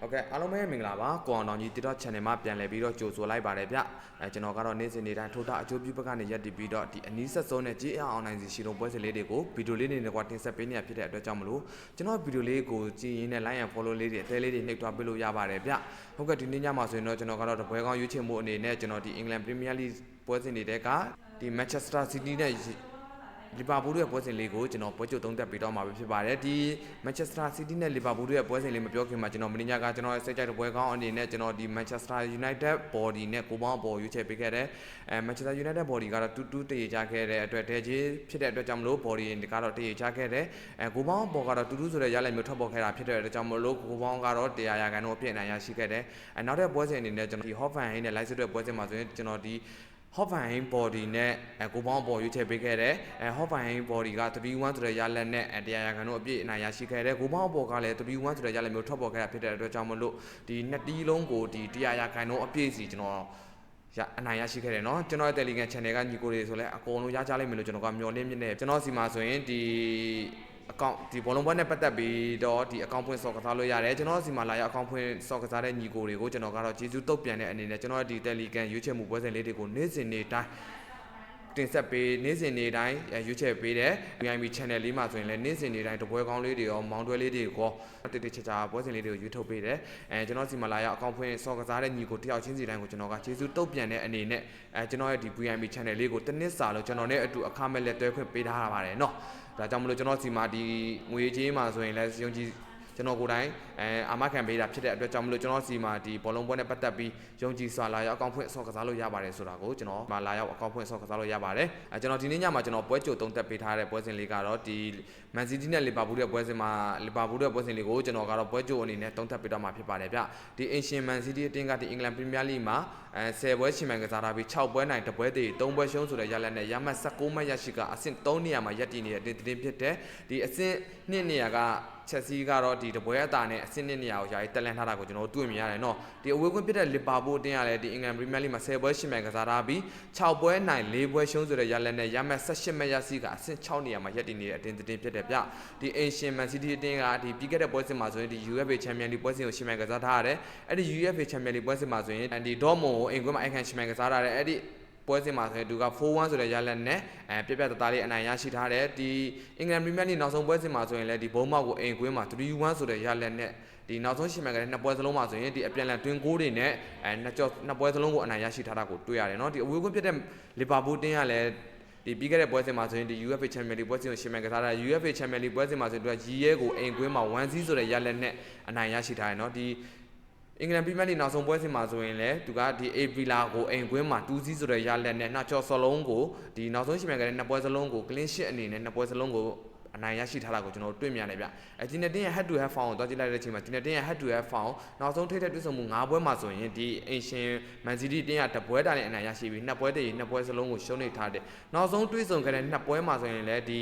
ဟုတ်ကဲ့အားလုံးပဲမင်္ဂလာပါကိုအောင်တော်ကြီး TikTok channel မှာပြန်လည်ပြီးတော့ကြိုဆိုလိုက်ပါတယ်ဗျအဲကျွန်တော်ကတော့နေ့စဉ်နေ့တိုင်းထိုးတာအကျိုးပြုဘက်ကနေရက်တည်ပြီးတော့ဒီအနီးဆက်ဆုံးနဲ့ကြေးအောင်အောင်နိုင်စီရှိတော့ပွဲစဉ်လေးတွေကိုဗီဒီယိုလေးတွေနဲ့ကွာတင်ဆက်ပေးနေရဖြစ်တဲ့အတွက်ကြောင့်မလို့ကျွန်တော်ဗီဒီယိုလေးကိုကြည့်ရင်းနဲ့ like and follow လေးတွေအသေးလေးတွေနှိပ်ထွားပေးလို့ရပါတယ်ဗျဟုတ်ကဲ့ဒီနေ့ညမှာဆိုရင်တော့ကျွန်တော်ကတော့တပွဲကောင်းရွေးချယ်မှုအနေနဲ့ကျွန်တော်ဒီ England Premier League ပွဲစဉ်တွေတဲကဒီ Manchester City နဲ့ လီဗာပူးတို့ရဲ့ပွဲစဉ်လေးကိုကျွန်တော်ပွဲကြိုသုံးသပ်ပေးတော့မှာပဲဖြစ်ပါတယ်ဒီ Manchester City နဲ့လီဗာပူးတို့ရဲ့ပွဲစဉ်လေးမပြောခင်မှာကျွန်တော်မင်းညာကကျွန်တော်ရဲ့စိတ်ကြိုက်တဲ့ပွဲကောင်းအနေနဲ့ကျွန်တော်ဒီ Manchester United body နဲ့ကိုပေါင်းပေါ်ရွေးချယ်ပေးခဲ့တယ်အဲ Manchester United body ကတော့တူတူတည်ကြခဲ့တဲ့အတွက်ဒဲကြီးဖြစ်တဲ့အတွက်ကြောင့်မလို့ body ကတော့တည်ကြခဲ့တယ်အဲကိုပေါင်းပေါ်ကတော့တူတူဆိုတဲ့ရလမျိုးထွက်ပေါ်ခဲ့တာဖြစ်တဲ့အတွက်ကြောင့်မလို့ကိုပေါင်းကတော့တရားရာခိုင်နှုန်းအပြည့်အနိုင်ရရှိခဲ့တယ်အဲနောက်တဲ့ပွဲစဉ်အနေနဲ့ကျွန်တော်ဒီ Hoffenheim နဲ့ Leipzig တို့ပွဲစဉ်မှာဆိုရင်ကျွန်တော်ဒီ Hoffenheim body နဲ့အဲကိုပေါင်းပေါ်ရွေးချယ်ပေးခဲ့တယ်အဲ Hoffenheim body က3-1ဆိုတဲ့ရလက်နဲ့အဲတရားရကန်တို့အပြည့်အနိုင်ရရှိခဲ့တယ်ကိုပေါင်းပေါ်ကလည်း3-1ဆိုတဲ့ရလက်မျိုးထွက်ပေါ်ခဲ့တာဖြစ်တဲ့အတွက်ကြောင့်မလို့ဒီနှစ်တီးလုံးကိုဒီတရားရကန်တို့အပြည့်စီကျွန်တော်ရအနိုင်ရရှိခဲ့တယ်เนาะကျွန်တော်ရဲ့ Telegram channel ကညီကိုတွေဆိုလဲအကုန်လုံးရကြလိမ့်မယ်လို့ကျွန်တော်ကမျှော်လင့်မြင်နေကျွန်တော်စီမှာဆိုရင်ဒီ အကောင့်ဒီဘောလုံးပွဲနဲ့ပတ်သက်ပြီးတော့ဒီအကောင့်ဖွင့်ဆော့ကစားလို့ရတယ်ကျွန်တော်စီမှာလာရောက်အကောင့်ဖွင့်ဆော့ကစားတဲ့ညီကိုတွေကိုကျွန်တော်ကတော့ကျေးဇူးတုတ်ပြန်တဲ့အနေနဲ့ကျွန်တော်ရဲ့ဒီ Telegram ရွေးချယ်မှုပွဲစဉ်လေးတွေကိုနေ့စဉ်နေ့တိုင်း တင်ဆက်ပေးနေ့စဉ်နေ့တိုင်းရွေးချယ်ပေးတယ် VIP channel လေးမှာဆိုရင်လည်းနေ့စဉ်နေ့တိုင်းတပွဲကောင်းလေးတွေရောမောင်းတွဲလေးတွေရောတိတိကျကျပွဲစဉ်လေးတွေကိုရွေးထုတ်ပေးတယ်အဲကျွန်တော်စီမလာရောက်အကောင့်ဖွင့်စော်ကစားတဲ့ညီကိုတယောက်ချင်းစီတိုင်းကိုကျွန်တော်ကကျေးဇူးတုတ်ပြန်တဲ့အနေနဲ့အဲကျွန်တော်ရဲ့ဒီ VIP channel လေးကိုတစ်နှစ်စာလို့ကျွန်တော်နဲ့အတူအခမဲ့လက်တွဲခွင့်ပေးထားရပါတယ်နော်ဒါကြောင့်မလို့ကျွန်တော်စီမဒီငွေကြေးမှာဆိုရင်လည်းယုံကြည် ကျွန်တော်ကိုယ်တိုင်အဲအာမခံပေးတာဖြစ်တဲ့အတွက်ကြောင့်မလို့ကျွန်တော်စီမှာဒီဘောလုံးပွဲနဲ့ပတ်သက်ပြီးယုံကြည်စွာလာရောက်အကောင့်ဖွင့်ဆော့ကစားလို့ရပါတယ်ဆိုတာကိုကျွန်တော်မှာလာရောက်အကောင့်ဖွင့်ဆော့ကစားလို့ရပါတယ်အဲကျွန်တော်ဒီနေ့ညမှာကျွန်တော်ပွဲကြိုသုံးသက်ပေးထားတဲ့ပွဲစဉ်လေးကတော့ဒီမန်စီးတီးနဲ့လီဗာပူးရဲ့ပွဲစဉ်မှာလီဗာပူးရဲ့ပွဲစဉ်လေးကိုကျွန်တော်ကတော့ပွဲကြိုအနေနဲ့သုံးသက်ပေးတော့မှာဖြစ်ပါတယ်ဗျဒီအင်ရှင်မန်စီးတီးအတင်းကဒီအင်္ဂလန်ပရီးမီးယားလိမှာအဲ10ပွဲရှင်မှန်ကစားထားပြီး6ပွဲနိုင်1ပွဲသေး3ပွဲရှုံးဆိုတဲ့ရလဒ်နဲ့ရမှတ်16မှတ်ရရှိကအဆင့်3နေရာမှာရပ်တည်နေတဲ့တင်းတင်းဖြစ်တဲ့ဒီအဆင့်2နေရာက ချက်စီးကတော့ဒီတပွဲအတာနဲ့အဆင့်နှစ်နေရာကိုယာယီတက်လန့်ထားတာကိုကျွန်တော်တို့တွေ့မြင်ရတယ်နော်ဒီအဝေးကွင်းဖြစ်တဲ့လီဗာပူးအတင်းကလည်းဒီအင်္ဂလန်ပရီးမီယာလိမှာ10ပွဲရှင်မြန်ကစားထားပြီး6ပွဲနိုင်4ပွဲရှုံးဆိုတဲ့ရလနဲ့ရမတ်18မှရစီကအဆင့်6နေရာမှာရပ်တည်နေတဲ့အတင်းတင်းဖြစ်တယ်ဗျဒီအင်ရှင်မန်စီးတီးအတင်းကဒီပြီးခဲ့တဲ့ပွဲစဉ်မှာဆိုရင်ဒီ UEFA Champions League ပွဲစဉ်ကိုရှင်မြန်ကစားထားရတယ်အဲ့ဒီ UEFA Champions League ပွဲစဉ်မှာဆိုရင်ဒီဒေါ်မွန်ကိုအင်္ဂလန်မှာအခိုင်ရှင်မြန်ကစားထားတယ်အဲ့ဒီ ပွဲစဉ်မှာဆိုရင်သူက4-1ဆိုတဲ့ရလက်နဲ့အဲပြက်ပြက်တသားလေးအနိုင်ရရှိထားတယ်ဒီအင်္ဂလန်ပရီးမီးယားလိနောက်ဆုံးပွဲစဉ်မှာဆိုရင်လည်းဒီဘုံမောက်ကိုအိမ်ကွင်းမှာ3-1ဆိုတဲ့ရလက်နဲ့ဒီနောက်ဆုံးရှင်မှန်ကတဲ့နှစ်ပွဲစလုံးမှာဆိုရင်ဒီအပြန်လန်တွင်ကိုးတွေနဲ့အဲနှစ်ကြော့နှစ်ပွဲစလုံးကိုအနိုင်ရရှိထားတာကိုတွေ့ရတယ်เนาะဒီအဝေးကွင်းဖြစ်တဲ့လီဗာပူးတင်းကလည်းဒီပြီးခဲ့တဲ့ပွဲစဉ်မှာဆိုရင်ဒီ UEFA Champions League ပွဲစဉ်ကိုရှင်မှန်ကစားတာ UEFA Champions League ပွဲစဉ်မှာဆိုတော့ရီရဲကိုအိမ်ကွင်းမှာ1-0ဆိုတဲ့ရလက်နဲ့အနိုင်ရရှိထားတယ်เนาะဒီ အင်္ဂလန်ပရီးမီးယားလိနောက်ဆုံးပွဲစဉ်မှာဆိုရင်လည်းသူကဒီအေဗီလာကိုအိမ်ကွင်းမှာ2စီးဆိုတဲ့ရလက်နဲ့နောက်ကျော်စလုံးကိုဒီနောက်ဆုံးရှင်မြန်ကတဲ့နှစ်ပွဲစလုံးကိုကလင်းရှစ်အနေနဲ့နှစ်ပွဲစလုံးကိုအနိုင်ရရှိထားတာကိုကျွန်တော်တို့တွေ့မြင်ရတယ်ဗျ။အဲဒီနေတင်ရဲ့ head to head form ကိုတွားကြည့်လိုက်တဲ့အချိန်မှာဒီနေတင်ရဲ့ head to head form နောက်ဆုံးထိတဲ့တွေ့ဆုံမှု၅ပွဲမှာဆိုရင်ဒီအင်ရှင်မန်စီးတီးတင်းကတပွဲတာနဲ့အနိုင်ရရှိပြီးနှစ်ပွဲတည်းနှစ်ပွဲစလုံးကိုရှုံးနေထားတယ်။နောက်ဆုံးတွေ့ဆုံခဲ့တဲ့နှစ်ပွဲမှာဆိုရင်လည်းဒီ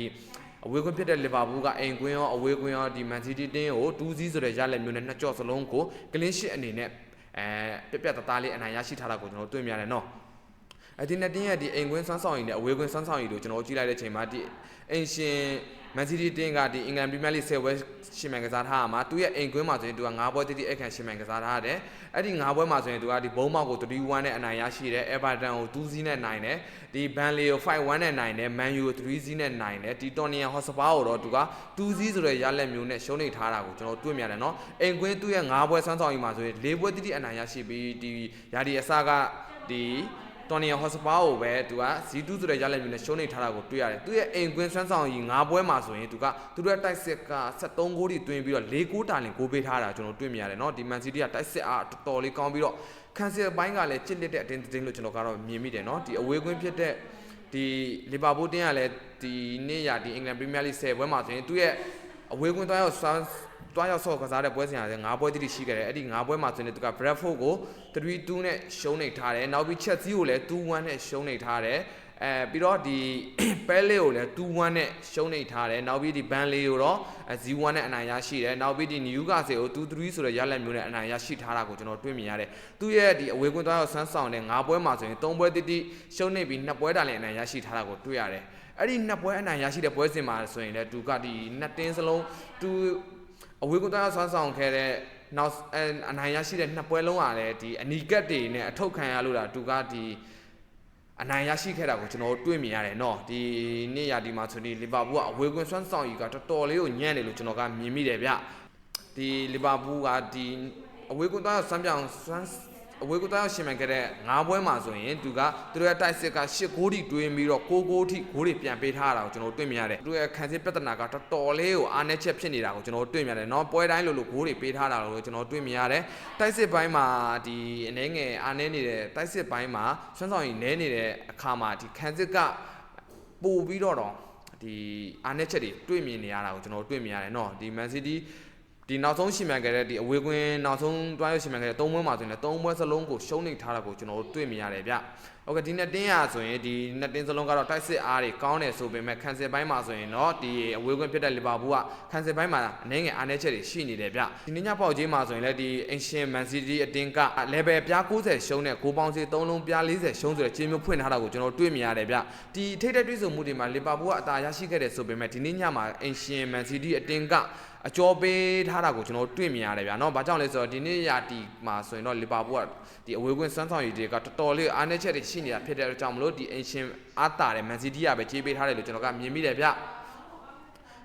အဝေးကွင်းဖြစ်တဲ့လီဗာပူးကအိမ်ကွင်းရောအဝေးကွင်းရောဒီမန်စီးတီးတင်းကို2-0ဆိုတဲ့ရလက်မျိုးနဲ့နှစ်ကြော့စလုံးကိုကလင်းရှစ်အနေနဲ့အဲပြက်ပြက်တသားလေးအနိုင်ရရှိထားတာကိုကျွန်တော်တို့တွေ့မြင်ရတယ်နော်အဲဒီနဲ့တင်းရဲ့ဒီအိမ်ကွင်းစမ်းဆောင်ရည်နဲ့အဝေးကွင်းစမ်းဆောင်ရည်တို့ကျွန်တော်တို့ကြည့်လိုက်တဲ့အချိန်မှာဒီအိမ်ရှင် မန်စီးတီးတင်းကဒီအင်္ဂလန်ပရီးမီးယားလိ10ပွဲရှင်မှန်ကစားထားတာမှာသူ့ရဲ့အိမ်ကွင်းမှာဆိုရင်သူက9ပွဲတိတိအခန့်ရှင်မှန်ကစားထားတယ်အဲ့ဒီ9ပွဲမှာဆိုရင်သူကဒီဘုံမောက်ကို3-1နဲ့အနိုင်ရရှိတယ်အေဗာတန်ကို2-0နဲ့နိုင်တယ်ဒီဘန်လီကို5-1နဲ့နိုင်တယ်မန်ယူကို3-0နဲ့နိုင်တယ်ဒီတော်နီယန်ဟော့စပါကိုတော့သူက2-0ဆိုတဲ့ရလက်မျိုးနဲ့ရှုံးနေထားတာကိုကျွန်တော်တွေ့မြင်ရတယ်နော်အိမ်ကွင်းသူ့ရဲ့9ပွဲဆန်းဆောင်ကြီးမှာဆိုရင်4ပွဲတိတိအနိုင်ရရှိပြီးဒီယာဒီအစကဒီ တော်နီယန်ဟော့စပါကိုပဲသူက Z2 ဆိုတဲ့ရလက်မျိုးနဲ့ရှုံးနေထားတာကိုတွေ့ရတယ်သူ့ရဲ့အိမ်ကွင်းဆန်းဆောင်ကြီး9ပွဲမှာဆိုရင်သူကသူတို့ရဲ့တိုက်စစ်က73ဂိုးတွေတွင်ပြီးတော့4ဂိုးတာလင်ဂိုးပေးထားတာကျွန်တော်တွေ့မြင်ရတယ်နော်ဒီမန်စီးတီးကတိုက်စစ်အားတော်တော်လေးကောင်းပြီးတော့ကန်ဆယ်ပိုင်းကလည်းချစ်လက်တဲ့အတင်းတင်းလို့ကျွန်တော်ကတော့မြင်မိတယ်နော်ဒီအဝေးကွင်းဖြစ်တဲ့ဒီလီဗာပူးတင်းကလည်းဒီနေ့ရဒီအင်္ဂလန်ပရီးမီးယားလိ10ပွဲမှာဆိုရင်သူ့ရဲ့အဝေးကွင်းသွားရောက်ဆန်း တွားရောက်ဆော့ကစားတဲ့ပွဲစဉ်ဟာ9ပွဲတိတိရှိခဲ့တယ်အဲ့ဒီ9ပွဲမှာဆိုရင်သူက Bradford ကို3-2နဲ့ရှုံးနေထားတယ်နောက်ပြီး Chelsea ကိုလည်း2-1နဲ့ရှုံးနေထားတယ်အဲပြီးတော့ဒီပဲလေးကိုလည်း2-1နဲ့ရှုံးနေထားတယ်နောက်ပြီးဒီဘန်လေးကိုတော့0-1နဲ့အနိုင်ရရှိတယ်နောက်ပြီးဒီ Newcastle ကို2-3ဆိုတဲ့ရလဒ်မျိုးနဲ့အနိုင်ရရှိထားတာကိုကျွန်တော်တွေ့မြင်ရတယ်သူ့ရဲ့ဒီအဝေးကွင်းသွားရောက်ဆန်းဆောင်တဲ့9ပွဲမှာဆိုရင်3ပွဲတိတိရှုံးနေပြီး2ပွဲတာလည်းအနိုင်ရရှိထားတာကိုတွေ့ရတယ်အဲ့ဒီနှစ်ပွဲအနိုင်ရရှိတဲ့ပွဲစဉ်မှာဆိုရင်လည်းသူကဒီနှစ်တင်းစလုံးသူ အဝေးကွန်သွားရောက်ဆွမ်းဆောင်ခဲ့တဲ့နောက်အနိုင်ရရှိတဲ့နှစ်ပွဲလုံးကလည်းဒီအနီကတ်တွေနဲ့အထုတ်ခံရလို့ဒါသူကဒီအနိုင်ရရှိခဲ့တာကိုကျွန်တော်တွေ့မြင်ရတယ်နော်ဒီနေ့ရာဒီမှာဆိုရင်လီဗာပူးကအဝေးကွင်းဆွမ်းဆောင်ယူကတော်တော်လေးကိုညံ့တယ်လို့ကျွန်တော်ကမြင်မိတယ်ဗျဒီလီဗာပူးကဒီအဝေးကွင်းသွားဆွမ်းပြောင်ဆွမ်း အဝေးကွင်းသားရှင်မှန်ခဲ့တဲ့၅ပွဲမှာဆိုရင်သူကသူတို့ရဲ့တိုက်စစ်က၈ဂိုးထိတွင်းပြီးတော့၉ဂိုးထိဂိုးတွေပြန်ပေးထားတာကိုကျွန်တော်တို့တွေ့မြင်ရတယ်သူတို့ရဲ့ခံစစ်ပြဿနာကတော်တော်လေးကိုအားနည်းချက်ဖြစ်နေတာကိုကျွန်တော်တို့တွေ့မြင်ရတယ်เนาะပွဲတိုင်းလိုလိုဂိုးတွေပေးထားတာကိုကျွန်တော်တွေ့မြင်ရတယ်တိုက်စစ်ပိုင်းမှာဒီအနေငယ်အားနည်းနေတဲ့တိုက်စစ်ပိုင်းမှာဆွမ်းဆောင်ရည်နည်းနေတဲ့အခါမှာဒီခံစစ်ကပို့ပြီးတော့တော့ဒီအားနည်းချက်တွေတွေ့မြင်နေရတာကိုကျွန်တော်တို့တွေ့မြင်ရတယ်เนาะဒီ Man City ဒီနောက်ဆုံးရှင်မြန်ခဲ့တဲ့ဒီအဝေးကွင်းနောက်ဆုံးတွားရရှင်မြန်ခဲ့တဲ့၃ပွဲမှာဆိုရင်လည်း၃ပွဲစလုံးကိုရှုံးနေထားတာကိုကျွန်တော်တို့တွေ့မြင်ရတယ်ဗျ။ဟုတ်ကဲ့ဒီနှစ်တင်းရဆိုရင်ဒီနှစ်တင်းစလုံးကတော့တိုက်စစ်အားတွေကောင်းတယ်ဆိုပေမဲ့ခံစစ်ပိုင်းမှာဆိုရင်တော့ဒီအဝေးကွင်းဖြစ်တဲ့လီဗာပူးကခံစစ်ပိုင်းမှာအနေငယ်အားနည်းချက်တွေရှိနေတယ်ဗျ။ဒီနေ့ညပေါက်ကြီးမှာဆိုရင်လည်းဒီအင်ရှင်မန်စီးတီးအတင်းက level ပြား90ရှုံးတဲ့ဂိုးပေါင်းစီ3လုံးပြား40ရှုံးဆိုတဲ့ခြေမျိုးဖွင့်ထားတာကိုကျွန်တော်တို့တွေ့မြင်ရတယ်ဗျ။ဒီထိတ်တဲ့တွေးဆုံမှုတွေမှာလီဗာပူးကအသာရရှိခဲ့တယ်ဆိုပေမဲ့ဒီနေ့ညမှာအင်ရှင်မန်စီးတီးအတင်းက အကျော်ပေးထားတာကိုကျွန်တော်တွေ့မြင်ရတယ်ဗျာเนาะဘာကြောင့်လဲဆိုတော့ဒီနေ့ရာတီမှာဆိုရင်တော့လီဗာပူးကဒီအဝေးကွင်းစွမ်းဆောင်ရည်တွေကတော်တော်လေးအားနည်းချက်တွေရှိနေတာဖြစ်တဲ့အတွက်ကြောင့်မလို့ဒီအင်ရှင်အားတာတဲ့မန်စီးတီးကပဲကြေးပေးထားတယ်လို့ကျွန်တော်ကမြင်မိတယ်ဗျ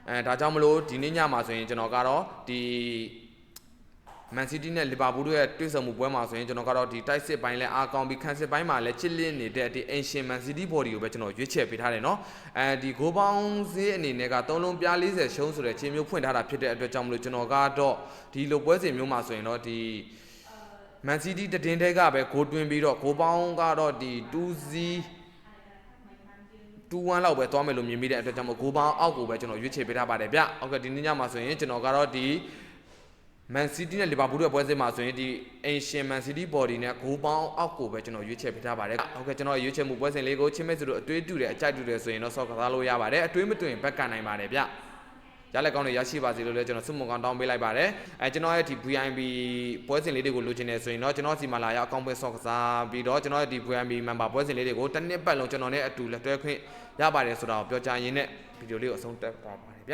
အဲဒါကြောင့်မလို့ဒီနေ့ညမှာဆိုရင်ကျွန်တော်ကတော့ဒီ မန်စီးတီးနဲ့လီဗာပူးတို့ရဲ့တွေ့ဆုံမှုပွဲမှာဆိုရင်ကျွန်တော်ကတော့ဒီတိုက်စစ်ပိုင်းလဲအားကောင်းပြီးခံစစ်ပိုင်းမှာလဲချစ်လစ်နေတဲ့ဒီအင်ရှင်မန်စီးတီးဘော်ဒီကိုပဲကျွန်တော်ရွေးချယ်ပေးထားတယ်เนาะအဲဒီဂိုးပေါင်းဈေးအနေနဲ့က3လုံးပြား40ရှုံးဆိုတဲ့ခြေမျိုးဖွင့်ထားတာဖြစ်တဲ့အတွက်ကြောင့်မလို့ကျွန်တော်ကတော့ဒီလိုပွဲစဉ်မျိုးမှာဆိုရင်တော့ဒီမန်စီးတီးတည်င်းတဲကပဲဂိုးတွင်းပြီးတော့ဂိုးပေါင်းကတော့ဒီ2 0 2-1လောက်ပဲသွားမယ်လို့မြင်မိတဲ့အတွက်ကြောင့်မို့ဂိုးပေါင်းအောက်ကိုပဲကျွန်တော်ရွေးချယ်ပေးထားပါတယ်ဗျ။ဟုတ်ကဲ့ဒီနေ့ညမှာဆိုရင်ကျွန်တော်ကတော့ဒီ Man City နဲ့ Liverpool ရဲ့ပွဲစဉ်မှာဆိုရင်ဒီ Ancient Man City body နဲ့ဂိုးပေါင်းအောက်ကိုပဲကျွန်တော်ရွေးချယ်ပေးထားပါတယ်။ဟုတ်ကဲ့ကျွန်တော်ရွေးချယ်မှုပွဲစဉ်လေးကိုချင်းမဲ့စုတို့အတွေးတူတယ်အကြိုက်တူတယ်ဆိုရင်တော့ဆော့ကစားလို့ရပါတယ်။အတွေးမတူရင်ဘက်ကန်နိုင်ပါတယ်ဗျ။ရလက်ကောင်းတွေရရှိပါစေလို့လည်းကျွန်တော်ဆုမွန်ကောင်းတောင်းပေးလိုက်ပါတယ်။အဲကျွန်တော်ရဲ့ဒီ VIP ပွဲစဉ်လေးတွေကိုလိုချင်နေဆိုရင်တော့ကျွန်တော်စီမလာရောက်အကောင့်ပဲဆော့ကစားပြီးတော့ကျွန်တော်ရဲ့ဒီ VIP member ပွဲစဉ်လေးတွေကိုတစ်နှစ်ပတ်လုံးကျွန်တော်နဲ့အတူလက်တွဲခွင့်ရပါတယ်ဆိုတော့ပြောကြရင်းနဲ့ဗီဒီယိုလေးကိုအဆုံးသတ်ပါပါတယ်ဗျ